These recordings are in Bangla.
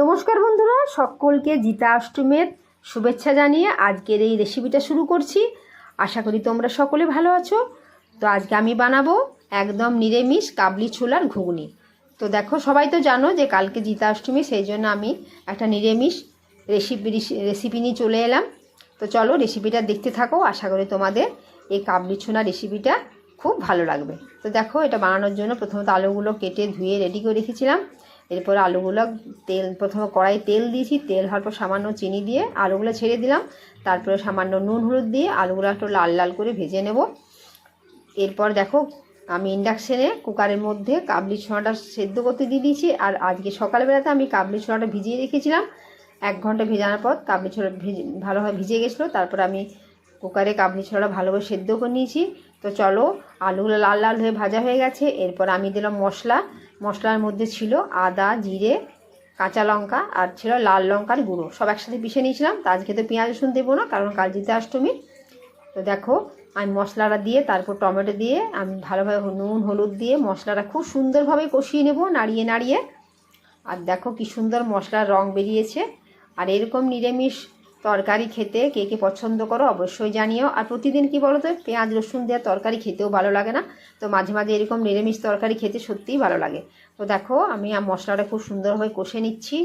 নমস্কার বন্ধুরা, সকলকে জিতা অষ্টমীর শুভেচ্ছা জানিয়ে আজকের এই রেসিপিটা শুরু করছি। আশা করি তোমরা সকলে ভালো আছো। তো আজকে আমি বানাবো একদম নিরামিষ কাবলি ছোলার ঘুগনি। তো দেখো, সবাই তো জানো যে কালকে জিতা অষ্টমী, সেই জন্য আমি একটা নিরামিষ রেসিপি রেসিপি নিয়ে চলে এলাম। তো চলো রেসিপিটা দেখতে থাকো, আশা করি তোমাদের এই কাবলি ছোলা রেসিপিটা খুব ভালো লাগবে। তো দেখো, এটা বানানোর জন্য প্রথমত আলুগুলো কেটে ধুয়ে রেডি করে রেখেছিলাম। এরপর আলুগুলো তেল, প্রথমে কড়াই তেল দিয়েছি, তেল হওয়ার পর সামান্য চিনি দিয়ে আলুগুলো ছেড়ে দিলাম। তারপরে সামান্য নুন হলুদ দিয়ে আলুগুলো একটু লাল লাল করে ভেজে নেব। এরপর দেখো, আমি ইন্ডাকশানে কুকারের মধ্যে কাবলি ছোঁড়াটা সেদ্ধ করতে দিয়ে দিয়েছি। আর আজকে সকালবেলাতে আমি কাবলি ছোঁড়াটা ভিজিয়ে রেখেছিলাম। এক ঘণ্টা ভেজানোর পর কাবলি ছোলা ভিজে, ভালোভাবে ভিজে গেছিল। তারপর আমি কুকারে কাবলি ছোলাটা ভালোভাবে সেদ্ধ করে নিয়েছি। তো চলো আলুগুলো লাল লাল হয়ে ভাজা হয়ে গেছে। এরপর আমি দিলাম মশলা। মশলার মধ্যে ছিল আদা, জিরে, কাঁচা লঙ্কা আর ছিল লাল লঙ্কার গুঁড়ো। সব একসাথে পিষে নিয়েছিলাম। তা আজকে তো পেঁয়াজ রসুন দেবো না, কারণ কাল জিতে অষ্টমী। তো দেখো, আমি মশলাটা দিয়ে, তারপর টমেটো দিয়ে, আমি ভালোভাবে নুন, হলুদ দিয়ে মশলাটা খুব সুন্দরভাবে কষিয়ে নেব নাড়িয়ে নাড়িয়ে। আর দেখো কি সুন্দর মশলার রং বেরিয়েছে। আর এরকম নিরামিষ তরকারি খেতে কে কে পছন্দ করো অবশ্যই জানিও। আর প্রতিদিন কি বলো তো পেঁয়াজ, রসুন দেওয়া তরকারি খেতেও ভালো লাগে না। তো মাঝে মাঝে এরকম নিরামিষ তরকারি খেতে সত্যিই ভালো লাগে। তো দেখো আমি মশলাটা খুব সুন্দরভাবে কষে নিচ্ছি।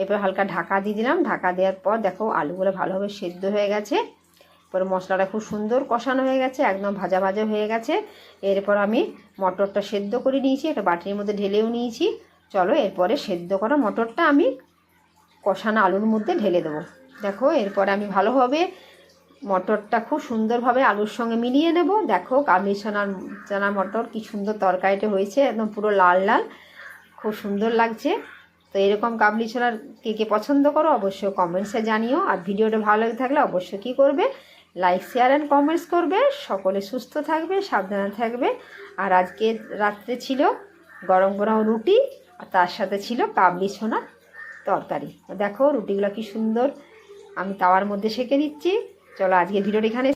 এরপর হালকা ঢাকা দিয়ে দিলাম। ঢাকা দেওয়ার পর দেখো, আলুগুলো ভালোভাবে সেদ্ধ হয়ে গেছে। এরপর মশলাটা খুব সুন্দর কষানো হয়ে গেছে, একদম ভাজা ভাজা হয়ে গেছে। এরপর আমি মটরটা সেদ্ধ করে নিয়েছি, একটা বাটির মধ্যে ঢেলেও নিয়েছি। চলো, এরপরে সেদ্ধ করা মটরটা আমি কষানো আলুর মধ্যে ঢেলে দেবো। দেখো, এরপরে আমি ভালোভাবে মটরটা খুব সুন্দরভাবে আলুর সঙ্গে মিলিয়ে নেব। দেখো কাবলি চানার চানা মটর কি সুন্দর তরকারিটা হয়েছে, একদম পুরো লাল লাল, খুব সুন্দর লাগছে। তো এরকম কাবলি ছোলার কে কে পছন্দ করো, অবশ্যই কমেন্টসে জানিও। আর ভিডিওটা ভালো লাগে থাকলে অবশ্যই কী করবে? লাইক শেয়ার অ্যান্ড কমেন্টস করবে। সকলে সুস্থ থাকবে, সাবধানে থাকবে। আর আজকে রাত্রে ছিল গরম গরম রুটি, আর তার সাথে ছিল কাবলি ছোনার তরকারি। দেখো, রুটিগুলো কি সুন্দর আমি তাওয়ার মধ্যে সেঁকে নিচ্ছি। চলো আজকে ভিডিওটা এখানে